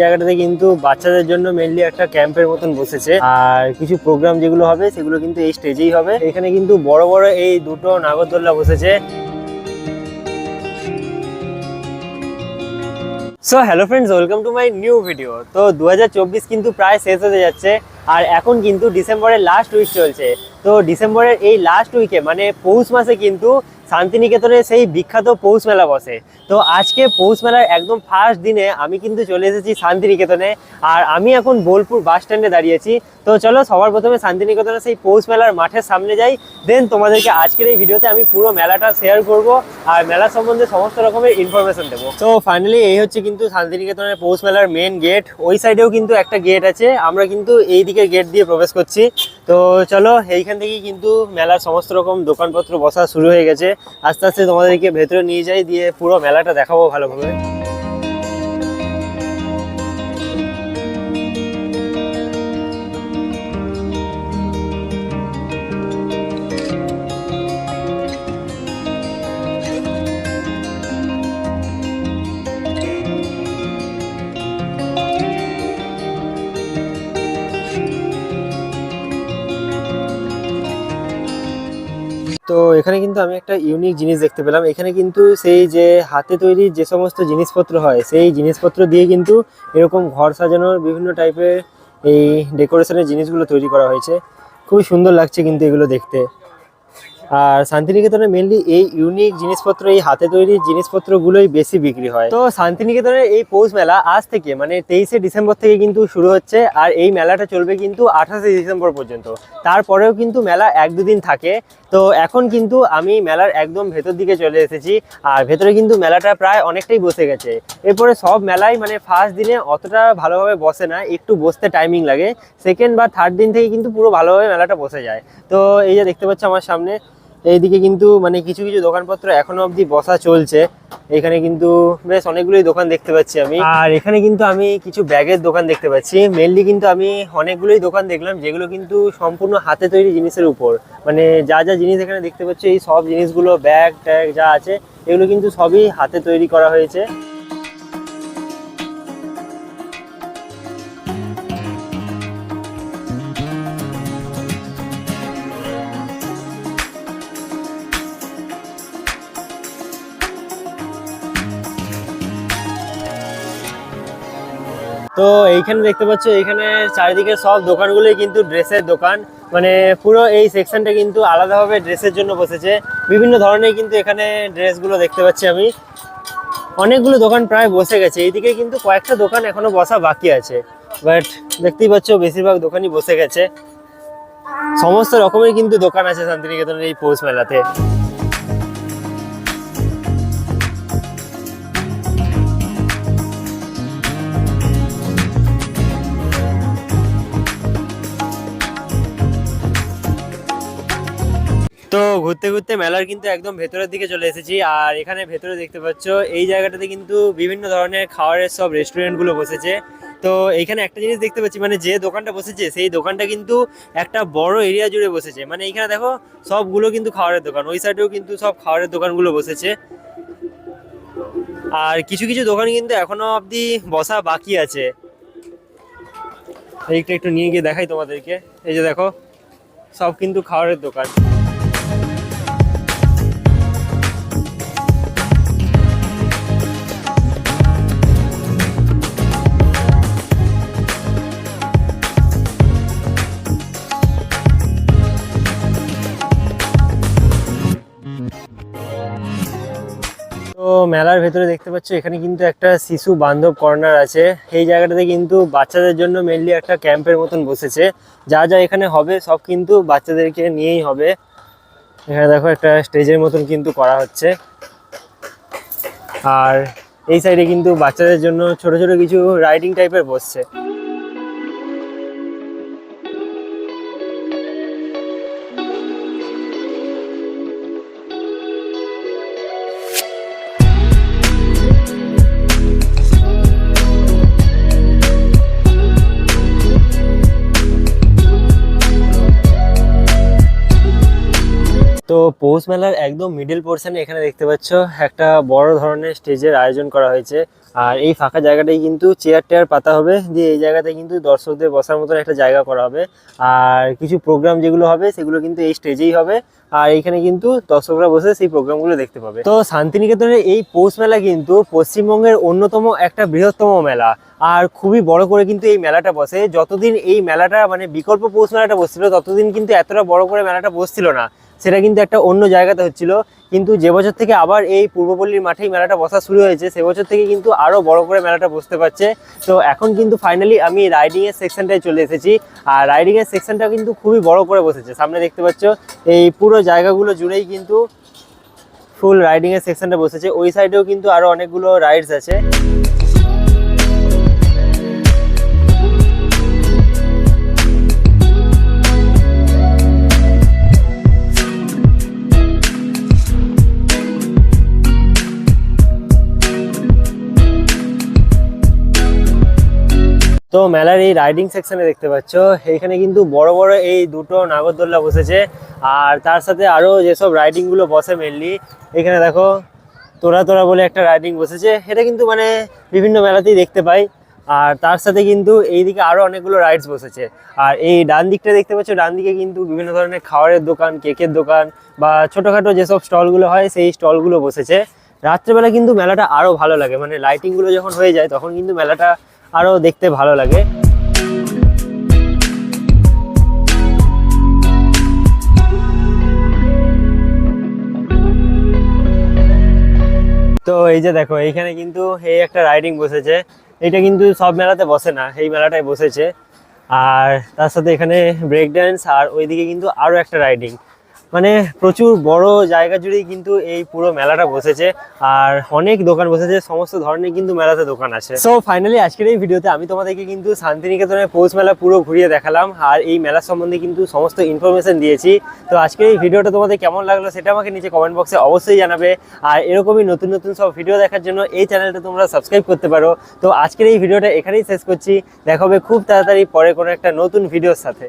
জায়গাটাতে কিন্তু বাচ্চাদের জন্য মেনলি একটা ক্যাম্পের মতন বসেছে। আর কিছু প্রোগ্রাম যেগুলো হবে, সেগুলো কিন্তু এই স্টেজেই হবে। এখানে কিন্তু বড় বড় এই দুটো নাগরদোল্লা বসেছে। So hello friends welcome to my new video তো দু হাজার চব্বিশ কিন্তু প্রায় শেষ হতে যাচ্ছে, আর এখন কিন্তু ডিসেম্বরের লাস্ট উইক চলছে। তো ডিসেম্বরের এই লাস্ট উইকে মানে পৌষ মাসে কিন্তু শান্তিনিকেতনে সেই বিখ্যাত পৌষ মেলা বসে। তো আজকে পৌষ মেলার একদম ফার্স্ট দিনে আমি কিন্তু চলে এসেছি শান্তিনিকেতনে, আর আমি এখন বোলপুর বাস স্ট্যান্ডে দাঁড়িয়েছি। তো চলো সবার প্রথমে শান্তিনিকেতনে সেই পৌষ মেলার মাঠের সামনে যাই দেন তোমাদেরকে আজকের এই ভিডিওতে আমি পুরো মেলাটা শেয়ার করব, আর মেলা সম্বন্ধে সমস্ত রকমের ইনফরমেশন দেবো। তো ফাইনালি এই হচ্ছে কিন্তু শান্তিনিকেতনের পৌষ মেলার মেন গেট ওই সাইডেও কিন্তু একটা গেট আছে, আমরা কিন্তু এই দিকের গেট দিয়ে প্রবেশ করছি। তো চলো, এইখান থেকেই কিন্তু মেলার সমস্ত রকম দোকানপত্র বসা শুরু হয়ে গেছে। আস্তে আস্তে তোমাদেরকে ভেতরে নিয়ে যাই, দিয়ে পুরো মেলাটা দেখাবো ভালোভাবে। তো এখানে কিন্তু আমি একটা ইউনিক জিনিস দেখতে পেলাম। এখানে কিন্তু সেই যে হাতে তৈরি যে সমস্ত জিনিসপত্র হয়, সেই জিনিসপত্র দিয়ে কিন্তু এরকম ঘর সাজানোর বিভিন্ন টাইপের এই ডেকোরেশনের জিনিসগুলো তৈরি করা হয়েছে। খুবই সুন্দর লাগছে কিন্তু এগুলো দেখতে। আর শান্তিনিকেতনে মেনলি এই ইউনিক জিনিসপত্র, এই হাতে তৈরি জিনিসপত্রগুলোই বেশি বিক্রি হয়। তো শান্তিনিকেতনের এই পৌষ মেলা আজ থেকে মানে তেইশে ডিসেম্বর থেকে কিন্তু শুরু হচ্ছে, আর এই মেলাটা চলবে কিন্তু আঠাশে ডিসেম্বর পর্যন্ত। তারপরেও কিন্তু মেলা এক দুদিন থাকে। তো এখন কিন্তু আমি মেলার একদম ভেতর দিকে চলে এসেছি, আর ভেতরে কিন্তু মেলাটা প্রায় অনেকটাই বসে গেছে। এরপরে সব মেলাই মানে ফার্স্ট দিনে অতটা ভালোভাবে বসে না, একটু বসতে টাইমিং লাগে। সেকেন্ড বা থার্ড দিন থেকে কিন্তু পুরো ভালোভাবে মেলাটা বসে যায়। তো এই যে দেখতে পাচ্ছ আমার সামনে এইদিকে কিন্তু মানে কিছু কিছু দোকানপত্র এখনও অবধি বসা চলছে। এখানে কিন্তু বেশ অনেকগুলোই দোকান দেখতে পাচ্ছি আমি। আর এখানে কিন্তু আমি কিছু ব্যাগের দোকান দেখতে পাচ্ছি। মেনলি কিন্তু আমি অনেকগুলোই দোকান দেখলাম, যেগুলো কিন্তু সম্পূর্ণ হাতে তৈরি জিনিসের উপর। মানে যা যা জিনিস এখানে দেখতে পাচ্ছি, এই সব জিনিসগুলো, ব্যাগ ট্যাগ যা আছে, এগুলো কিন্তু সবই হাতে তৈরি করা হয়েছে। তো এইখানে দেখতে পাচ্ছ, এইখানে চারিদিকে সব দোকানগুলোই কিন্তু ড্রেসের দোকান। মানে পুরো এই সেকশনটা কিন্তু আলাদাভাবে ড্রেসের জন্য বসেছে। বিভিন্ন ধরনের কিন্তু এখানে ড্রেসগুলো দেখতে পাচ্ছি আমি। অনেকগুলো দোকান প্রায় বসে গেছে। এইদিকে কিন্তু কয়েকটা দোকান এখনও বসা বাকি আছে। বাট দেখতেই পাচ্ছ, বেশিরভাগ দোকানই বসে গেছে। সমস্ত রকমের কিন্তু দোকান আছে শান্তিনিকেতনের এই পৌষ মেলাতে। তো ঘুরতে ঘুরতে মেলার কিন্তু একদম ভেতরের দিকে চলে এসেছি। আর এখানে ভেতরে দেখতে পাচ্ছ, এই জায়গাটাতে কিন্তু বিভিন্ন ধরনের খাবারের সব রেস্টুরেন্টগুলো বসেছে। তো এইখানে একটা জিনিস দেখতে পাচ্ছি মানে যে দোকানটা বসেছে, সেই দোকানটা কিন্তু একটা বড় এরিয়া জুড়ে বসেছে। মানে এইখানে দেখো, সবগুলো কিন্তু খাবারের দোকান, ওই সাইডেও কিন্তু সব খাবারের দোকানগুলো বসেছে। আর কিছু কিছু দোকান কিন্তু এখনও অবধি বসা বাকি আছে। এইটা একটু নিয়ে গিয়ে দেখাই তোমাদেরকে। এই যে দেখো, সব কিন্তু খাবারের দোকান। মেলার ভেতরে দেখতে পাচ্ছ, এখানে কিন্তু একটা শিশু বান্ধব কর্নার আছে। এই জায়গাটাতে কিন্তু বাচ্চাদের জন্য মেনলি একটা ক্যাম্পের মতন বসেছে। যা যা এখানে হবে সব কিন্তু বাচ্চাদেরকে নিয়েই হবে। এখানে দেখো একটা স্টেজের মতন কিন্তু করা হচ্ছে। আর এই সাইডে কিন্তু বাচ্চাদের জন্য ছোট ছোট কিছু রাইডিং টাইপের বসছে। তো পৌষ মেলার একদম মিডল পোর্শনে এখানে দেখতে পাচ্ছ, একটা বড় ধরনের স্টেজের আয়োজন করা হয়েছে। আর এই ফাঁকা জায়গাটাই কিন্তু চেয়ার টেয়ার পাতা হবে, দিয়ে এই জায়গাতে কিন্তু দর্শকদের বসার মতন একটা জায়গা করা হবে। আর কিছু প্রোগ্রাম যেগুলো হবে, সেগুলো কিন্তু এই স্টেজেই হবে। আর এইখানে কিন্তু দর্শকরা বসে সেই প্রোগ্রামগুলো দেখতে পাবে। তো শান্তিনিকেতনের এই পৌষ মেলা কিন্তু পশ্চিমবঙ্গের অন্যতম একটা বৃহত্তম মেলা। আর খুবই বড় করে কিন্তু এই মেলাটা বসে। যতদিন এই মেলাটা মানে বিকল্প পৌষ মেলাটা বসছিল, ততদিন কিন্তু এতটা বড় করে মেলাটা বসছিল না। সেটা কিন্তু একটা অন্য জায়গাতে হচ্ছিল। কিন্তু যে বছর থেকে আবার এই পূর্বপল্লীর মাঠেই মেলাটা বসা শুরু হয়েছে, সে বছর থেকে কিন্তু আরও বড় করে মেলাটা বসতে পারছে। তো এখন কিন্তু ফাইনালি আমি রাইডিংয়ের সেকশনটায় চলে এসেছি। আর রাইডিংয়ের সেকশনটা কিন্তু খুবই বড় করে বসেছে। সামনে দেখতে পাচ্ছ, এই পুরো জায়গাগুলো জুড়েই কিন্তু ফুল রাইডিংয়ের সেকশনটা বসেছে। ওই সাইডেও কিন্তু আরও অনেকগুলো রাইডস আছে। তো মেলার এই রাইডিং সেকশনে দেখতে পাচ্ছ। এইখানে কিন্তু বড় বড় এই দুটো নাগরদোল্লা বসেছে। আর তার সাথে আরও যেসব রাইডিংগুলো বসে মেনলি এখানে দেখো তোরা তোরা বলে একটা রাইডিং বসেছে। এটা কিন্তু মানে বিভিন্ন মেলাতেই দেখতে পাই। আর তার সাথে কিন্তু এইদিকে আরও অনেকগুলো রাইডস বসেছে। আর এই ডান দিকটা দেখতে পাচ্ছ, ডান দিকে কিন্তু বিভিন্ন ধরনের খাবারের দোকান, কেকের দোকান বা ছোটখাটো যেসব স্টলগুলো হয়, সেই স্টলগুলো বসেছে। রাত্রেবেলা কিন্তু মেলাটা আরও ভালো লাগে। মানে লাইটিংগুলো যখন হয়ে যায়, তখন কিন্তু মেলাটা আরও দেখতে ভালো লাগে। তো এই যে দেখো, এইখানে কিন্তু এই একটা রাইডিং বসেছে। এটা কিন্তু সব মেলাতে বসে না, এই মেলাটায় বসেছে। আর তার সাথে এখানে ব্রেক ড্যান্স আর ওইদিকে কিন্তু আরও একটা রাইডিং মানে প্রচুর বড় জায়গা জুড়েই কিন্তু এই পুরো মেলাটা বসেছে। আর অনেক দোকান বসেছে, সমস্ত ধরনের কিন্তু মেলাতে দোকান আছে। সো ফাইনালি আজকের এই ভিডিওতে আমি তোমাদেরকে কিন্তু শান্তিনিকেতনের পৌষ মেলা পুরো ঘুরিয়ে দেখালাম, আর এই মেলা সম্বন্ধে কিন্তু সমস্ত ইনফরমেশন দিয়েছি। তো আজকের এই ভিডিওটা তোমাদের কেমন লাগল সেটা আমাকে নিচে কমেন্ট বক্সে অবশ্যই জানাবে। আর এরকমই নতুন নতুন সব ভিডিও দেখার জন্য এই চ্যানেলটা তোমরা সাবস্ক্রাইব করতে পারো। তো আজকের এই ভিডিওটা এখানেই শেষ করছি। দেখা হবে খুব তাড়াতাড়ি পরে কোনো একটা নতুন ভিডিওর সাথে।